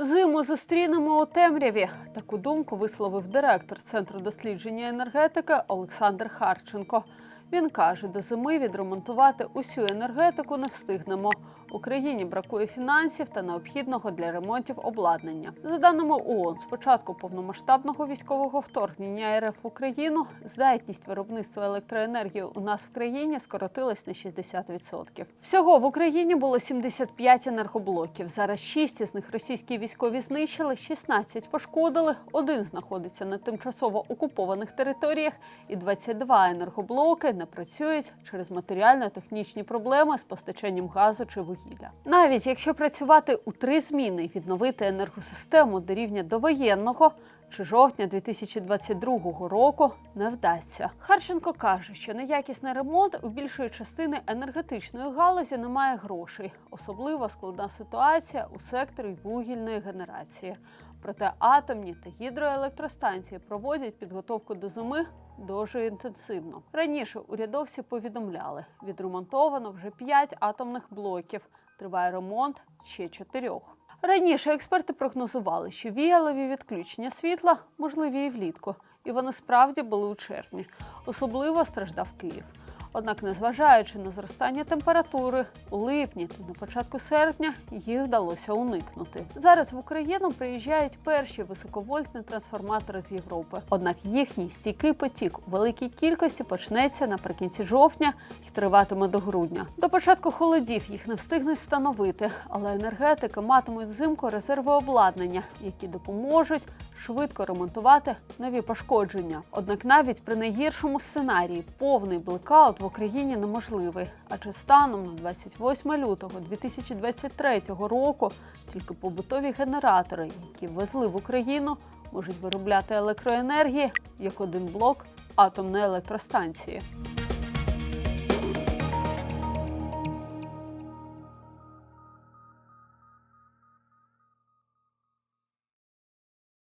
Зиму зустрінемо у темряві. Таку думку висловив директор Центру дослідження енергетики Олександр Харченко. Він каже, до зими відремонтувати усю енергетику не встигнемо. Україні бракує фінансів та необхідного для ремонтів обладнання. За даними ООН, з початку повномасштабного військового вторгнення РФ в Україну здатність виробництва електроенергії у нас в країні скоротилась на 60%. Всього в Україні було 75 енергоблоків. Зараз 6 із них російські військові знищили, 16 пошкодили, один знаходиться на тимчасово окупованих територіях, і 22 енергоблоки не працюють через матеріально-технічні проблеми з постачанням газу чи вугілля. Навіть якщо працювати у три зміни і відновити енергосистему до рівня довоєнного. Чи жовтня 2022 року не вдасться. Харченко каже, що на якісний ремонт у більшої частини енергетичної галузі немає грошей. Особливо складна ситуація у секторі вугільної генерації. Проте атомні та гідроелектростанції проводять підготовку до зими дуже інтенсивно. Раніше урядовці повідомляли, відремонтовано вже 5 атомних блоків. Триває ремонт ще чотирьох. Раніше експерти прогнозували, що віялові відключення світла можливі і влітку, і вони справді були у червні. Особливо страждав Київ. Однак, незважаючи на зростання температури, у липні та на початку серпня їх вдалося уникнути. Зараз в Україну приїжджають перші високовольтні трансформатори з Європи. Однак їхній стійкий потік у великій кількості почнеться наприкінці жовтня і триватиме до грудня. До початку холодів їх не встигнуть встановити, але енергетики матимуть взимку резерви обладнання, які допоможуть швидко ремонтувати нові пошкодження. Однак навіть при найгіршому сценарії повний блекаут в Україні неможливий, адже станом на 28 лютого 2023 року тільки побутові генератори, які ввезли в Україну, можуть виробляти електроенергії як один блок атомної електростанції.